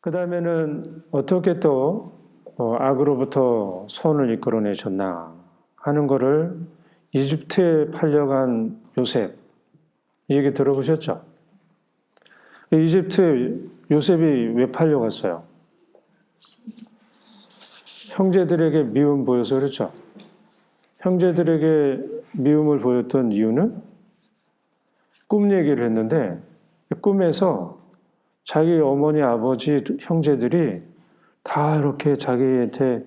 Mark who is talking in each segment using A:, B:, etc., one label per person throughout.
A: 그 다음에는 어떻게 또 어, 악으로부터 손을 이끌어내셨나 하는 거를 이집트에 팔려간 요셉 이 얘기 들어보셨죠? 이집트에 요셉이 왜 팔려갔어요? 형제들에게 미움 보여서 그렇죠? 형제들에게 미움을 보였던 이유는 꿈 얘기를 했는데 꿈에서 자기 어머니, 아버지, 형제들이 다 이렇게 자기한테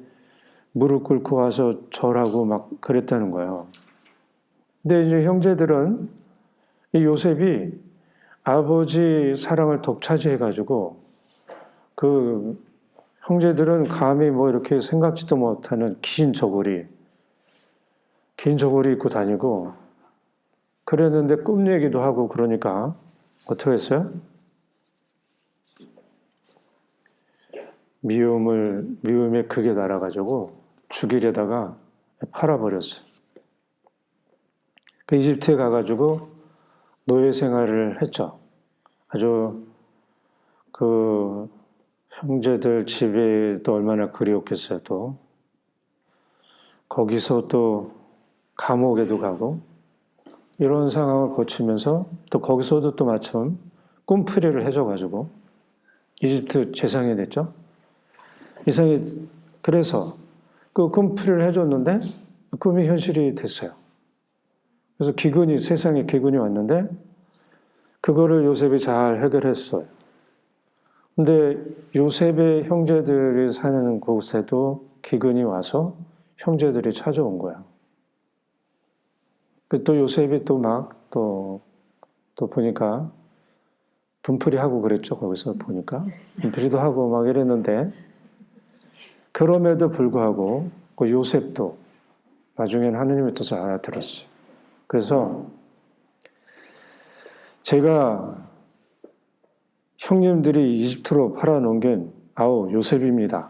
A: 무릎 꿇고 와서 절하고 막 그랬다는 거예요. 근데 이제 형제들은 이 요셉이 아버지 사랑을 독차지해가지고 그 형제들은 감히 뭐 이렇게 생각지도 못하는 긴 저고리, 긴 저고리 입고 다니고 그랬는데 꿈 얘기도 하고 그러니까 어떻게 했어요? 미움을 미움에 크게 달아가지고 죽이려다가 팔아버렸어요. 그 이집트에 가가지고 노예 생활을 했죠. 아주 그 형제들 집에 또 얼마나 그리웠겠어요. 또 거기서 또 감옥에도 가고 이런 상황을 거치면서 또 거기서도 또 마침 꿈풀이를 해줘가지고 이집트 재상이 됐죠. 이상이 그래서 그 꿈풀이를 해줬는데 꿈이 현실이 됐어요. 그래서 기근이 세상에 기근이 왔는데 그거를 요셉이 잘 해결했어요. 근데 요셉의 형제들이 사는 곳에도 기근이 와서 형제들이 찾아온 거야. 그또 요셉이 또 막 또 또 보니까 분풀이 하고 그랬죠. 거기서 보니까 분풀이도 하고 막 이랬는데 그럼에도 불구하고 그 요셉도 나중에는 하느님의 뜻을 알아들었어요. 그래서 제가 형님들이 이집트로 팔아넘긴 아우 요셉입니다.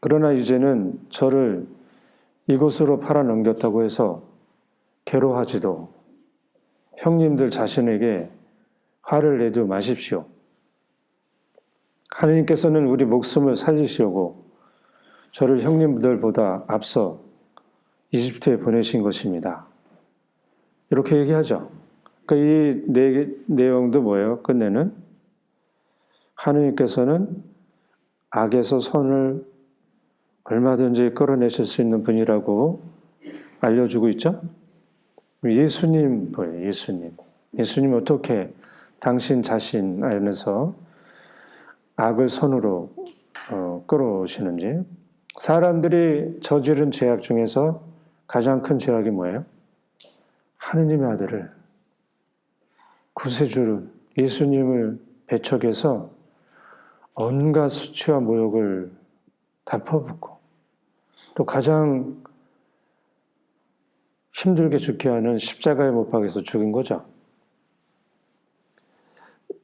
A: 그러나 이제는 저를 이곳으로 팔아넘겼다고 해서 괴로워하지도 형님들 자신에게 화를 내지 마십시오. 하느님께서는 우리 목숨을 살리시려고 저를 형님들보다 앞서 이집트에 보내신 것입니다. 이렇게 얘기하죠. 그러니까 이 내, 내용도 뭐예요? 끝내는 하느님께서는 악에서 선을 얼마든지 끌어내실 수 있는 분이라고 알려주고 있죠. 예수님 뭐예요? 예수님. 예수님 어떻게 당신 자신 안에서 악을 선으로 어, 끌어오시는지 사람들이 저지른 죄악 중에서 가장 큰 죄악이 뭐예요? 하느님의 아들을 구세주를 예수님을 배척해서 온갖 수치와 모욕을 다 퍼붓고 또 가장 힘들게 죽게 하는 십자가에 못 박아서 죽인 거죠.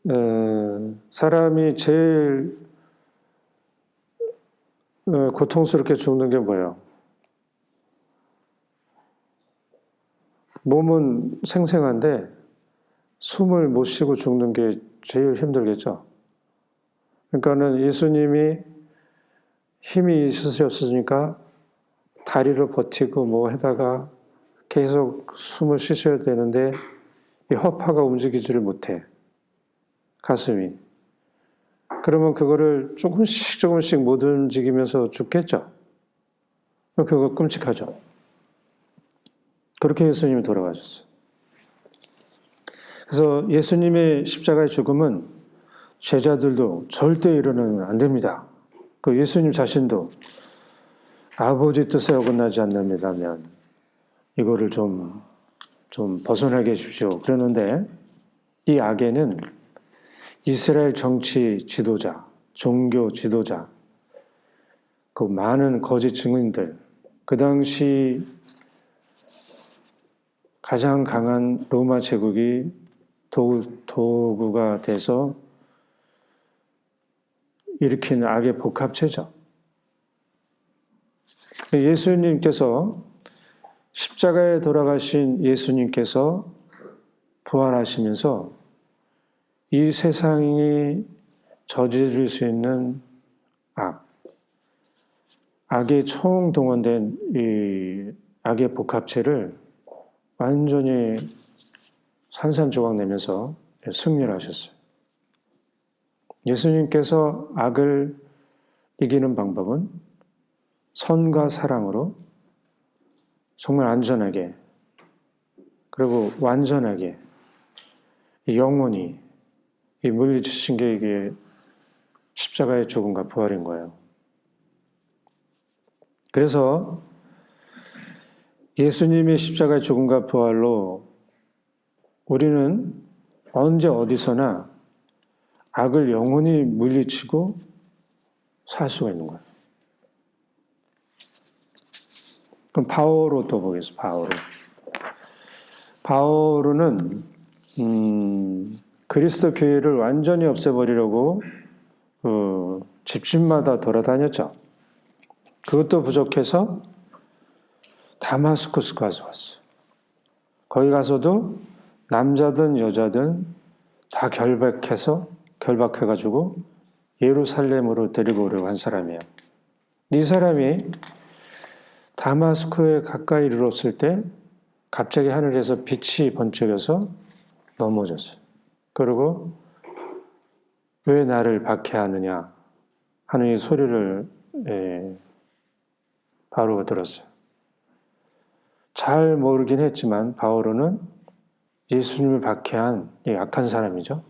A: 어, 사람이 제일 어, 고통스럽게 죽는 게 뭐예요? 몸은 생생한데 숨을 못 쉬고 죽는 게 제일 힘들겠죠. 그러니까는 예수님이 힘이 있으셨으니까 다리를 버티고 뭐 하다가 계속 숨을 쉬셔야 되는데 이 허파가 움직이지를 못해. 가슴이. 그러면 그거를 조금씩 조금씩 못 움직이면서 죽겠죠. 그거 끔찍하죠. 그렇게 예수님이 돌아가셨어요. 그래서 예수님의 십자가의 죽음은 제자들도 절대 이러면 안 됩니다. 그 예수님 자신도 아버지 뜻에 어긋나지 않는다면 이거를 좀, 좀 벗어나게 해주십시오. 그러는데 이 악에는 이스라엘 정치 지도자, 종교 지도자, 그 많은 거짓 증인들, 그 당시 가장 강한 로마 제국이 도구, 도구 가 돼서 일으킨 악의 복합체죠. 예수님께서 십자가에 돌아가신 예수님께서 부활하시면서 이 세상이 저지를 수 있는 악, 악의 총동원된 이 악의 복합체를 완전히 산산조각 내면서 승리를 하셨어요. 예수님께서 악을 이기는 방법은 선과 사랑으로 정말 안전하게 그리고 완전하게 영원히 이 물리치신 게 이게 십자가의 죽음과 부활인 거예요. 그래서 예수님의 십자가의 죽음과 부활로 우리는 언제 어디서나 악을 영원히 물리치고 살 수가 있는 거예요. 그럼 바오로 또 보겠습니다. 바오로. 바오로는 음, 그리스도 교회를 완전히 없애버리려고 그 집집마다 돌아다녔죠. 그것도 부족해서 다마스쿠스 가서 왔어요. 거기 가서도 남자든 여자든 다 결박해서 결박해가지고 예루살렘으로 데리고 오려고 한 사람이에요. 이 사람이 다마스크에 가까이 이르렀을 때 갑자기 하늘에서 빛이 번쩍여서 넘어졌어요. 그리고 왜 나를 박해하느냐 하는 이 소리를 예, 바로 들었어요. 잘 모르긴 했지만 바오로는 예수님을 박해한 이 약한 사람이죠.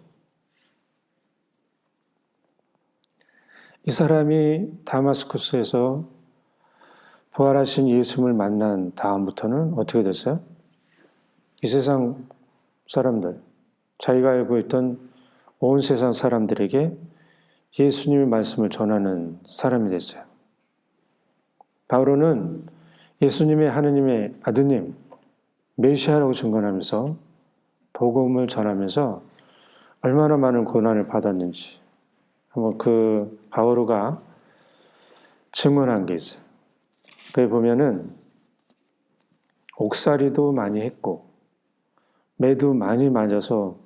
A: 이 사람이 다마스쿠스에서 부활하신 예수님을 만난 다음부터는 어떻게 됐어요? 이 세상 사람들, 자기가 알고 있던 온 세상 사람들에게 예수님의 말씀을 전하는 사람이 됐어요. 바울은 예수님의 하느님의 아드님, 메시아라고 증언하면서 복음을 전하면서 얼마나 많은 고난을 받았는지 한번 그 바오로가 증언한 게 있어요. 거기 보면은 옥살이도 많이 했고 매도 많이 맞아서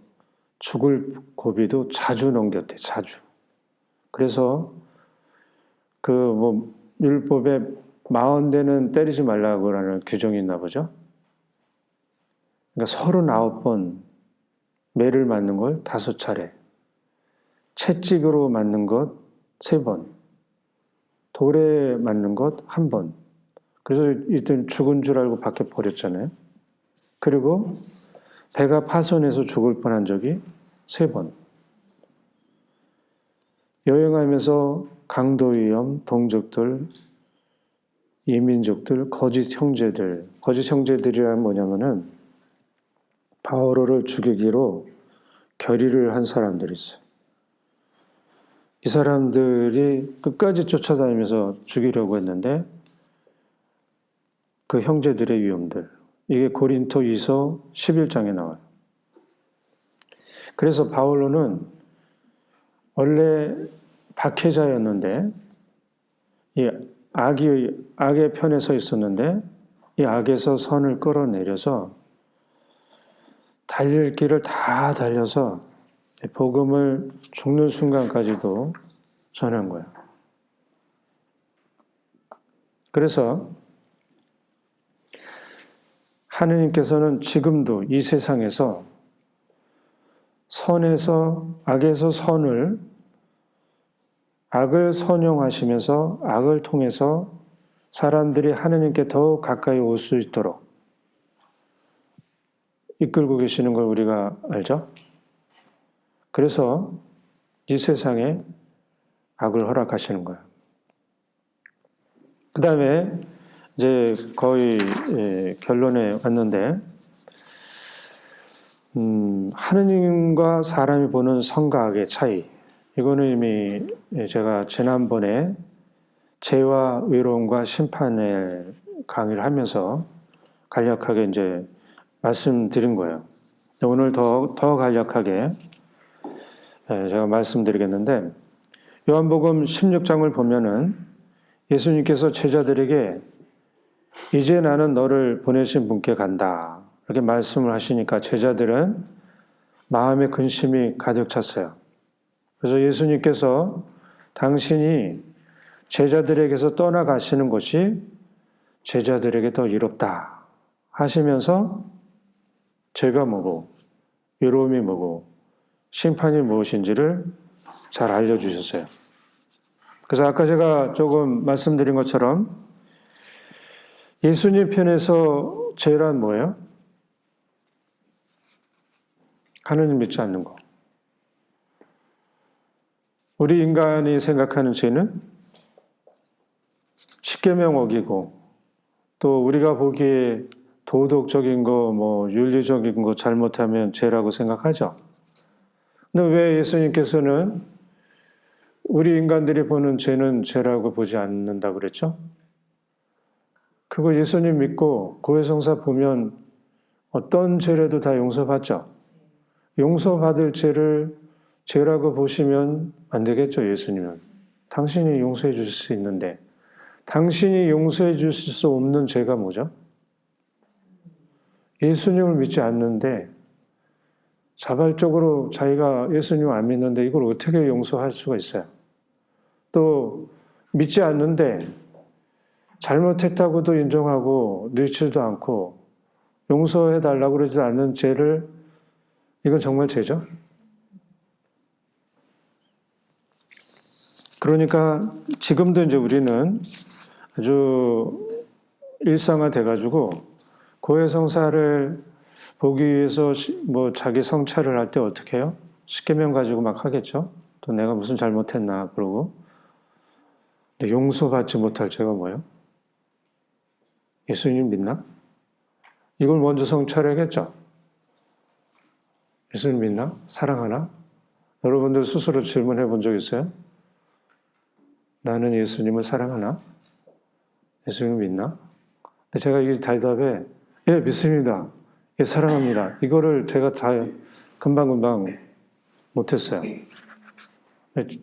A: 죽을 고비도 자주 넘겼대. 자주. 그래서 그 뭐 율법에 마흔 대는 때리지 말라고라는 규정이 있나 보죠. 그러니까 서른아홉 번 매를 맞는 걸 다섯 차례, 채찍으로 맞는 것 세 번, 돌에 맞는 것 한 번. 그래서 일단 죽은 줄 알고 밖에 버렸잖아요. 그리고 배가 파손해서 죽을 뻔한 적이 세 번. 여행하면서 강도 위험, 동족들, 이민족들, 거짓 형제들, 거짓 형제들이란 뭐냐면은 바오로를 죽이기로 결의를 한 사람들이 있어요. 이 사람들이 끝까지 쫓아다니면서 죽이려고 했는데 그 형제들의 위험들 이게 고린토 이서 11장에 나와요. 그래서 바울로는 원래 박해자였는데 이 악이 악의 편에 서 있었는데 이 악에서 선을 끌어내려서 달릴 길을 다 달려서 복음을 죽는 순간까지도 전한 거예요. 그래서 하느님께서는 지금도 이 세상에서 선에서 악에서 선을 악을 선용하시면서 악을 통해서 사람들이 하느님께 더욱 가까이 올 수 있도록 이끌고 계시는 걸 우리가 알죠? 그래서 이 세상에 악을 허락하시는 거예요. 그 다음에 이제 거의 예, 결론에 왔는데, 음, 하느님과 사람이 보는 성과 악의 차이. 이거는 이미 제가 지난번에 죄와 외로움과 심판의 강의를 하면서 간략하게 이제 말씀드린 거예요. 오늘 더, 더 간략하게 예, 제가 말씀드리겠는데 요한복음 16장을 보면은 예수님께서 제자들에게 이제 나는 너를 보내신 분께 간다. 이렇게 말씀을 하시니까 제자들은 마음의 근심이 가득 찼어요. 그래서 예수님께서 당신이 제자들에게서 떠나가시는 것이 제자들에게 더 이롭다 하시면서 죄가 뭐고 외로움이 뭐고 심판이 무엇인지를 잘 알려주셨어요. 그래서 아까 제가 조금 말씀드린 것처럼 예수님 편에서 죄란 뭐예요? 하느님 믿지 않는 거. 우리 인간이 생각하는 죄는 십계명 어기고 또 우리가 보기에 도덕적인 거, 뭐 윤리적인 거 잘못하면 죄라고 생각하죠. 근데 왜 예수님께서는 우리 인간들이 보는 죄는 죄라고 보지 않는다 그랬죠? 그거 예수님 믿고 고해성사 보면 어떤 죄라도 다 용서받죠. 용서받을 죄를 죄라고 보시면 안 되겠죠, 예수님은. 당신이 용서해 주실 수 있는데, 당신이 용서해 주실 수 없는 죄가 뭐죠? 예수님을 믿지 않는데, 자발적으로 자기가 예수님을 안 믿는데 이걸 어떻게 용서할 수가 있어요? 또, 믿지 않는데, 잘못했다고도 인정하고, 뉘지도 않고, 용서해 달라고 그러지 않는 죄를, 이건 정말 죄죠? 그러니까 지금도 이제 우리는 아주 일상화돼 가지고 고해 성사를 보기 위해서 뭐 자기 성찰을 할 때 어떻게 해요? 십계명 가지고 막 하겠죠. 또 내가 무슨 잘못했나 그러고 용서받지 못할 죄가 뭐예요? 예수님 믿나? 이걸 먼저 성찰해야겠죠. 예수님 믿나? 사랑하나? 여러분들 스스로 질문해 본 적 있어요? 나는 예수님을 사랑하나? 예수님을 믿나? 근데 제가 이 대답에 예, 믿습니다. 예, 사랑합니다. 이거를 제가 다 금방금방 못했어요.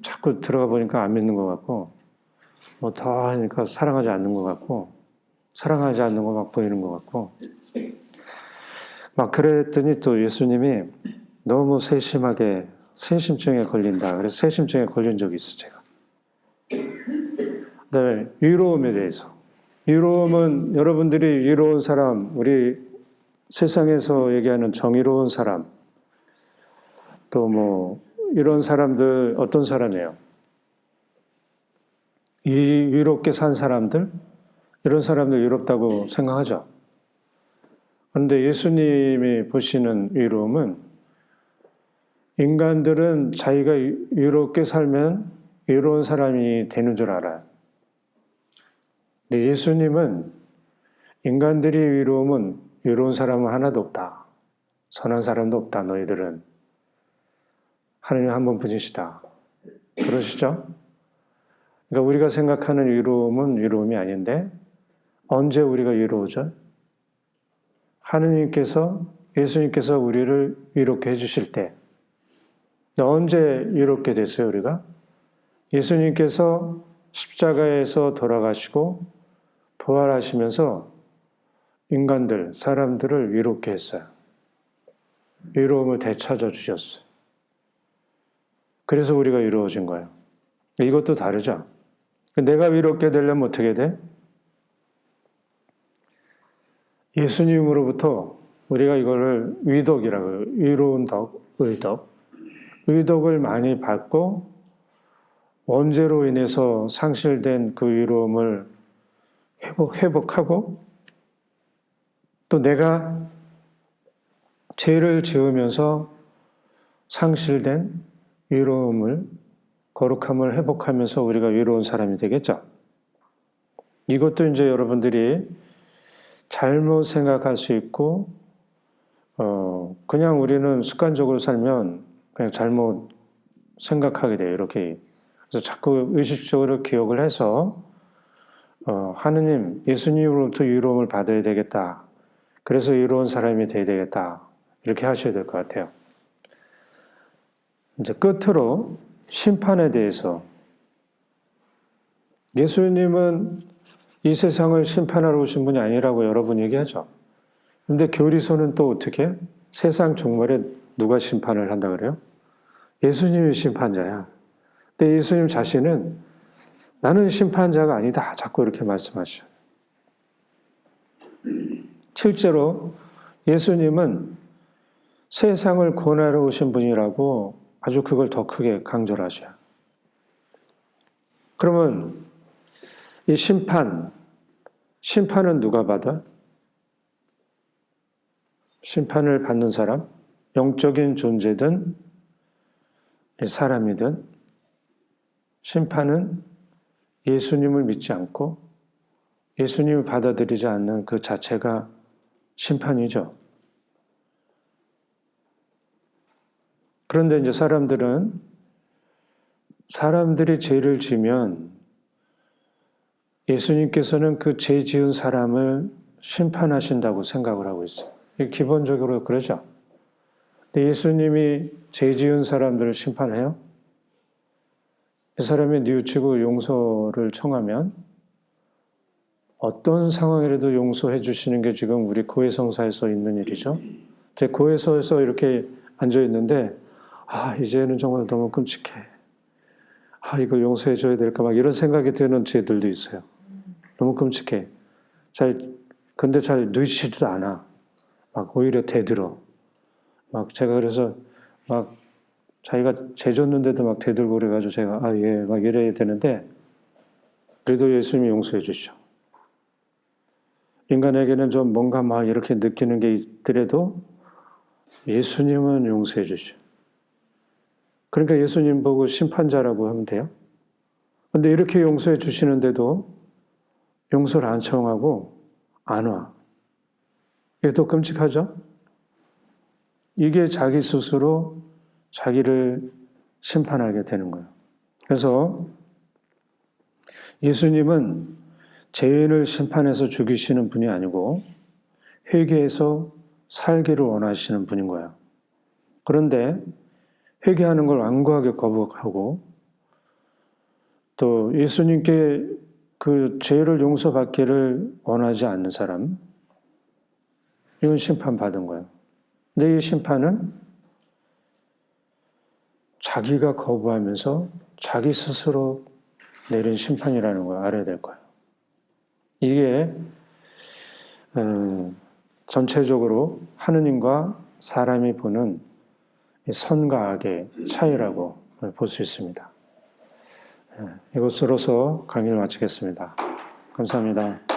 A: 자꾸 들어가 보니까 안 믿는 것 같고, 뭐 더 하니까 사랑하지 않는 것 같고, 사랑하지 않는 것막 보이는 것 같고, 막 그랬더니 또 예수님이 너무 세심하게 세심증에 걸린다. 그래서 세심증에 걸린 적이 있어, 제가. 그다음에 위로움에 대해서. 위로움은 여러분들이 위로운 사람, 우리 세상에서 얘기하는 정의로운 사람, 또 뭐 이런 사람들 어떤 사람이에요? 이 위롭게 산 사람들, 이런 사람들 위롭다고 생각하죠. 그런데 예수님이 보시는 위로움은 인간들은 자기가 위롭게 살면 위로운 사람이 되는 줄 알아요. 근데 예수님은 인간들이 위로움은 위로운 사람은 하나도 없다. 선한 사람도 없다. 너희들은 하느님 한 분뿐이시다. 그러시죠? 그러니까 우리가 생각하는 위로움은 위로움이 아닌데 언제 우리가 위로우죠? 하느님께서 예수님께서 우리를 위롭게 해주실 때 언제 위롭게 됐어요 우리가? 예수님께서 십자가에서 돌아가시고 부활하시면서 인간들, 사람들을 위롭게 했어요. 위로움을 되찾아 주셨어요. 그래서 우리가 위로워진 거예요. 이것도 다르죠. 내가 위롭게 되려면 어떻게 돼? 예수님으로부터 우리가 이거를 위덕이라고 위로운 덕, 의덕. 의덕을 많이 받고 원죄로 인해서 상실된 그 위로움을 회복, 회복하고 또 내가 죄를 지으면서 상실된 위로움을 거룩함을 회복하면서 우리가 위로운 사람이 되겠죠. 이것도 이제 여러분들이 잘못 생각할 수 있고, 어, 그냥 우리는 습관적으로 살면 그냥 잘못 생각하게 돼요. 이렇게. 그래서 자꾸 의식적으로 기억을 해서 어, 하느님, 예수님으로부터 유로움을 받아야 되겠다. 그래서 유로운 사람이 돼야 되겠다. 이렇게 하셔야 될 것 같아요. 이제 끝으로 심판에 대해서 예수님은 이 세상을 심판하러 오신 분이 아니라고 여러 번 얘기하죠. 근데 교리서는 또 어떻게? 세상 종말에 누가 심판을 한다 그래요? 예수님이 심판자야. 근데 예수님 자신은 나는 심판자가 아니다. 자꾸 이렇게 말씀하셔. 실제로 예수님은 세상을 권하러 오신 분이라고 아주 그걸 더 크게 강조를 하셔요. 그러면 이 심판, 심판은 누가 받아? 심판을 받는 사람, 영적인 존재든 사람이든 심판은 예수님을 믿지 않고 예수님을 받아들이지 않는 그 자체가 심판이죠. 그런데 이제 사람들은 사람들이 죄를 지면 예수님께서는 그 죄 지은 사람을 심판하신다고 생각을 하고 있어요. 기본적으로 그러죠. 근데 예수님이 죄 지은 사람들을 심판해요? 이 사람이 뉘우치고 용서를 청하면 어떤 상황이라도 용서해 주시는 게 지금 우리 고해성사에서 있는 일이죠. 제 고해서에서 이렇게 앉아 있는데 아 이제는 정말 너무 끔찍해. 아 이걸 용서해 줘야 될까 막 이런 생각이 드는 죄들도 있어요. 너무 끔찍해. 잘 근데 잘 뉘치지도 않아. 막 오히려 대들어. 막 제가 그래서 막 자기가 죄졌는데도 막 대들고 그래가지고 제가 아 예 막 이래야 되는데 그래도 예수님이 용서해 주시죠. 인간에게는 좀 뭔가 막 이렇게 느끼는 게 있더라도 예수님은 용서해 주시죠. 그러니까 예수님 보고 심판자라고 하면 돼요. 근데 이렇게 용서해 주시는데도 용서를 안 청하고 안 와. 이게 또 끔찍하죠? 이게 자기 스스로 자기를 심판하게 되는 거예요. 그래서 예수님은 죄인을 심판해서 죽이시는 분이 아니고 회개해서 살기를 원하시는 분인 거예요. 그런데 회개하는 걸 완고하게 거부하고 또 예수님께 그 죄를 용서받기를 원하지 않는 사람, 이건 심판받은 거예요. 이 심판은 자기가 거부하면서 자기 스스로 내린 심판이라는 걸 알아야 될 거예요. 이게 음, 전체적으로 하느님과 사람이 보는 선과 악의 차이라고 볼 수 있습니다. 예, 이것으로서 강의를 마치겠습니다. 감사합니다.